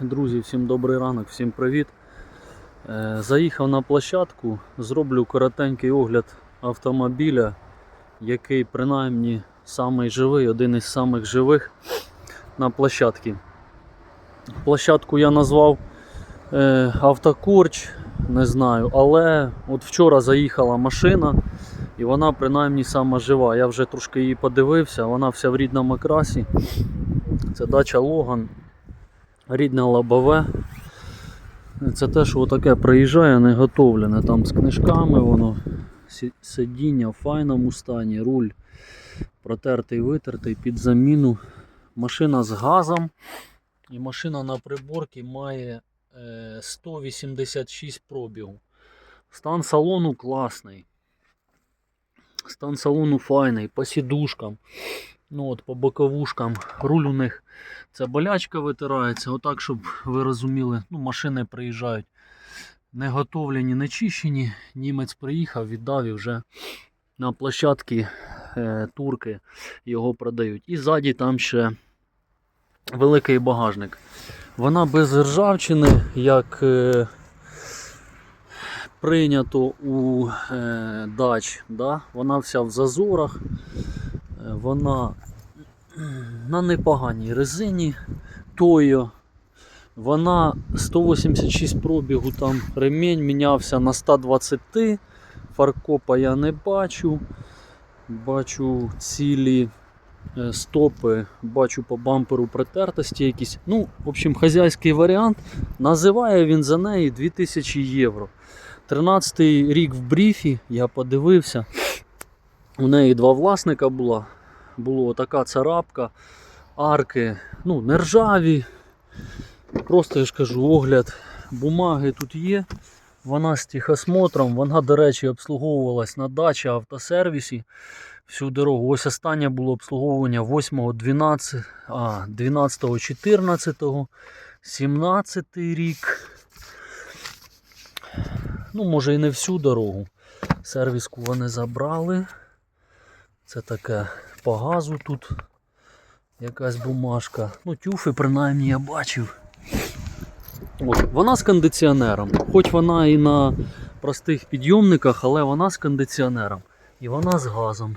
Друзі, всім добрий ранок, всім привіт. Е, Заїхав на площадку, зроблю коротенький огляд автомобіля, який принаймні самий живий, один із самих живих на площадці. Площадку я назвав е, Автокорч, не знаю, але от вчора заїхала машина і вона принаймні сама жива. Я вже трошки її подивився, вона вся в рідному красі. Це дача Логан рідне лобове. Це те, що таке приїжджає не готовлене. Там з книжками воно сидіння в файному стані, руль протертий, витертий під заміну. Машина з газом. І машина на приборці має е, 186 пробігу. Стан салону класний. Стан салону файний, по сідушкам. Ну от по боковушкам. Руль у них Ця болячка витирається, отак, щоб ви розуміли, ну, машини приїжджають не готовлені, не чищені. Німець приїхав, віддав і вже на площадці е, турки його продають. І ззаді там ще великий багажник. Вона без ржавчини, як е, прийнято у е, дач. Да? Вона вся в зазорах. Вона на непоганій резині Тойо. Вона 186 пробігу, там ремінь мінявся на 120. Фаркопа я не бачу. Бачу цілі е, стопи, бачу по бамперу притертості якісь. Ну, в общем, хазяйський варіант. Називає він за неї 2000 євро. 13-й рік в бріфі, я подивився. У неї два власника було було така царапка, арки, ну, не ржаві. Просто я ж кажу, огляд бумаги тут є. Вона з техосмотром, вона, до речі, обслуговувалась на дачі автосервісі всю дорогу. Ось останнє було обслуговування 8, 12, а, 12, 14, 17 рік. Ну, може і не всю дорогу. Сервіску вони забрали. Це таке по газу тут якась бумажка. Ну, тюфи принаймні я бачив. От, вона з кондиціонером. Хоч вона і на простих підйомниках, але вона з кондиціонером. І вона з газом.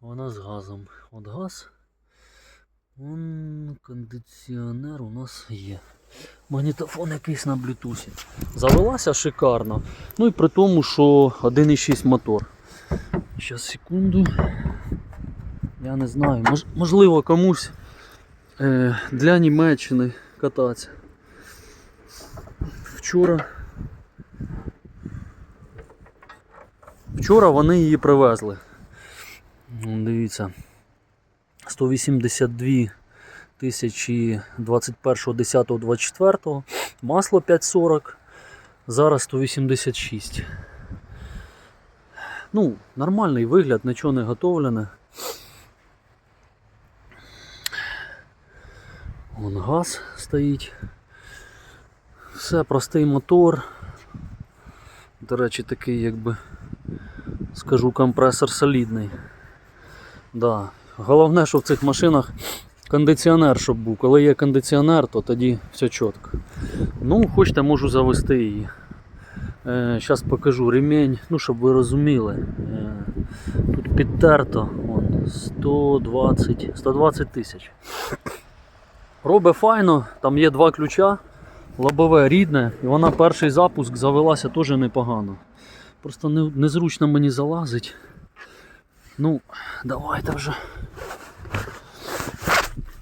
Вона з газом. От газ. Вон кондиціонер у нас є. Магнітофон якийсь на блютусі. Завелася шикарно. Ну і при тому, що 1,6 мотор. Зараз секунду. Я не знаю. Мож, можливо комусь е, для Німеччини кататися. Вчора. Вчора вони її привезли. Дивіться. 182 тисячі 21.10.24. Масло 540. Зараз 186. Ну, нормальний вигляд, нічого не готовлене. Вон газ стоїть. Все, простий мотор. До речі, такий, якби, скажу, компресор солідний. Да. Головне, що в цих машинах кондиціонер, щоб був. Коли є кондиціонер, то тоді все чітко. Ну, хочете, можу завести її. Зараз покажу ремінь, ну щоб ви розуміли. Е, Тут підтерто вон, 120 120 тисяч. Робить файно, там є два ключа, лобове рідне, і вона перший запуск завелася теж непогано. Просто не, незручно мені залазить. Ну, давайте вже.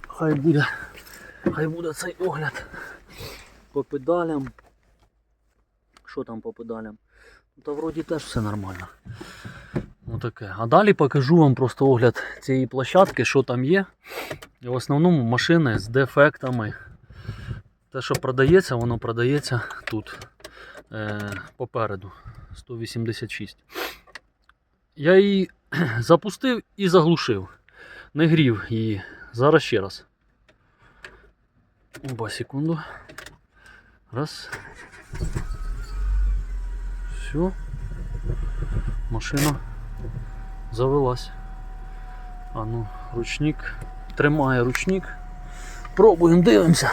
Хай буде. Хай буде цей огляд по педалям. Що там по педалям? Ну, Та вроді теж все нормально. Отаке. А далі покажу вам просто огляд цієї площадки, що там є. І в основному машини з дефектами. Те, що продається, воно продається тут е, попереду 186. Я її запустив і заглушив. Не грів її. Зараз ще раз. Оба секунду. Раз. Все, машина завелась. А ну, ручник, тримає ручник. Пробуємо, дивимося.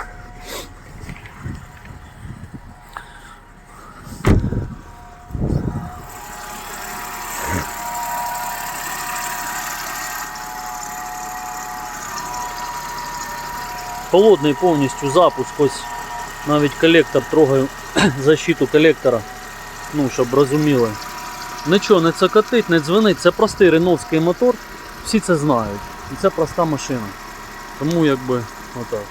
Холодний повністю запуск, ось навіть колектор трогаю защиту колектора ну, щоб розуміли. Нічого не цокотить, не дзвонить, це простий реновський мотор, всі це знають. І це проста машина. Тому якби отак.